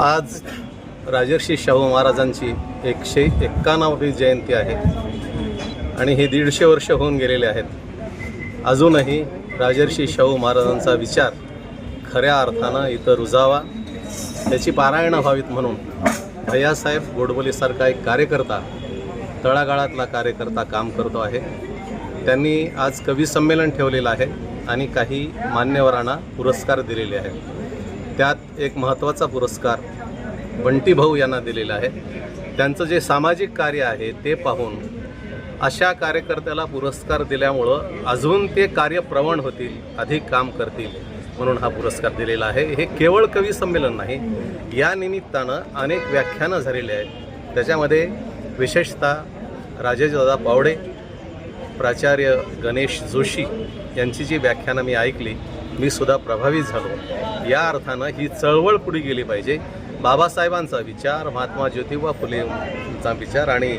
आज राजर्षी शाहू महाराजांची एकशे एक्कावन्नावी जयंती आहे. आणि हे दीडशे वर्ष होऊन गेलेले आहेत. अजूनही राजर्षी शाहू महाराजांचा विचार खऱ्या अर्थानं इथं रुजावा त्याची पारायणं व्हावीत म्हणून भैयासाहेब गोडबोलीसारखा एक कार्यकर्ता तळागाळातला कार्यकर्ता काम करतो आहे. त्यांनी आज कवी संमेलन ठेवलेलं आहे आणि काही मान्यवरांना पुरस्कार दिलेले आहेत. त्यात एक महत्त्वाचा पुरस्कार बंटी भाऊ यांना दिलेला आहे. त्यांचं जे सामाजिक कार्य आहे ते पाहून अशा कार्यकर्त्याला पुरस्कार दिल्यामुळं अजून ते कार्यप्रवण होतील अधिक काम करतील म्हणून हा पुरस्कार दिलेला आहे. हे केवळ कवी संमेलन नाही या निमित्तानं अनेक व्याख्यानं झालेली आहेत. त्याच्यामध्ये विशेषतः राजेशदादा पावडे प्राचार्य गणेश जोशी यांची जी व्याख्यानं मी ऐकली मी सुद्धा प्रभावित झालो. या अर्थानं ही चळवळ पुढे गेली पाहिजे. बाबासाहेबांचा विचार महात्मा ज्योतिबा फुलेंचा विचार आणि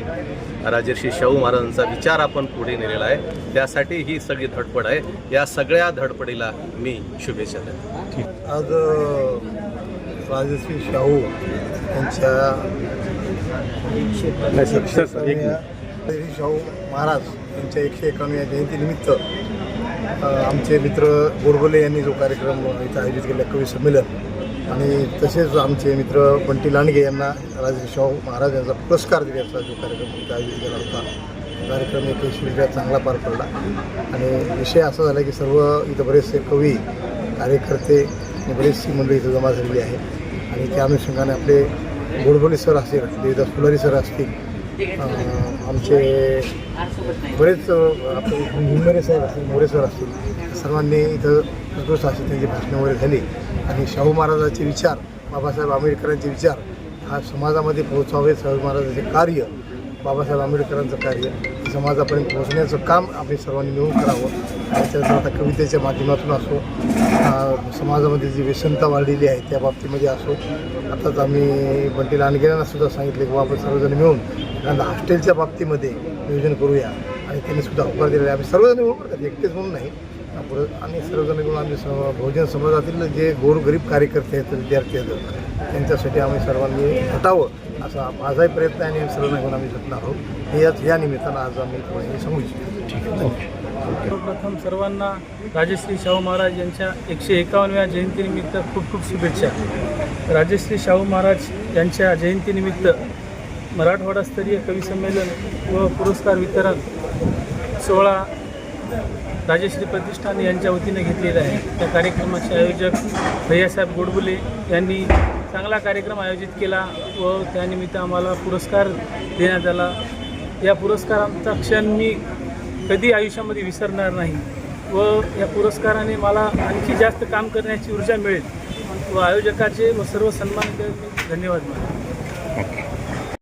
राजर्षी शाहू महाराजांचा विचार आपण पुढे नेलेला आहे. त्यासाठी ही सगळी धडपड आहे. या सगळ्या धडपडीला मी शुभेच्छा देतो. आज राजश्री शाहू यांच्या शाहू महाराज यांच्या एकशे एकावन्न जयंतीनिमित्त अ, आमचे मित्र गोडबोले यांनी जो कार्यक्रम इथं आयोजित केला कवी संमेलन. आणि तसेच आमचे मित्र बंटी लांडगे यांना राजश्री शाहू महाराज यांचा पुरस्कार दिल्याचा जो कार्यक्रम इथं आयोजित केला होता कार्यक्रम एक यशस्वीरित्या चांगला पार पडला. आणि विषय असा झाला की सर्व इथं बरेचसे कवी कार्यकर्ते आणि बरीचशी मंडळी इथं जमा झालेली आहे. आणि त्या अनुषंगाने आपले गोडबोले सर असतील देवदास फुलारी सर असतील आमचे बरेच आपण आपले निंबरे साहेब असतील मोरे सर असतील सर्वांनी इथं उत्कृष्ट अशी त्यांची भाषणं वगैरे झाली. आणि शाहू महाराजांचे विचार बाबासाहेब आंबेडकरांचे विचार हा समाजामध्ये पोहोचावे शाहू महाराजांचे कार्य बाबासाहेब आंबेडकरांचं कार्य समाजापर्यंत पोहोचण्याचं काम आम्ही सर्वांनी मिळून करावं. त्याचं आता कवितेच्या माध्यमातून असो समाजामध्ये जी व्यसनता वाढलेली आहे त्या बाबतीमध्ये असो आताच आम्ही बंटी लांडगेरांना सुद्धा सांगितले की आपण सर्वजण मिळून एखादा हॉस्टेलच्या बाबतीमध्ये नियोजन करूया. आणि त्यांनी सुद्धा होकार दिलेला आहे. आम्ही सर्वजण मिळून करतात एकटेच म्हणून नाही. पुढं आणि सर्वजण मिळून आम्ही स बहुजन समाजातील जे गोरगरीब कार्यकर्ते आहेत विद्यार्थी आहेत त्यांच्यासाठी आम्ही सर्वांनी झटावं असा माझाही प्रयत्न आहे आणि आम्ही सर्व मिळून आम्ही झटणार आहोत. हे याच या निमित्तानं आज आम्ही थोडे सांगू इच्छितो. सर्वप्रथम सर्वांना राजश्री शाहू महाराज यांच्या एकशे एकावन्नव्या जयंतीनिमित्त खूप खूप शुभेच्छा. राजश्री शाहू महाराज यांच्या जयंतीनिमित्त मराठवाडास्तरीय कवी संमेलन व पुरस्कार वितरण सोहळा राजश्री प्रतिष्ठान यांच्या वतीने घेतलेला आहे. त्या कार्यक्रमाचे आयोजक भैयासाहेब गोडबुले यांनी चांगला कार्यक्रम आयोजित केला व त्यानिमित्त आम्हाला पुरस्कार देण्यात आला. या पुरस्कारांचा क्षण मी कधी आयुष्यामध्ये विसरणार नाही व या पुरस्काराने मला आणखी जास्त काम करण्याची ऊर्जा मिळेल व आयोजकाचे व सर्व सन्मान धन्यवाद. मानतो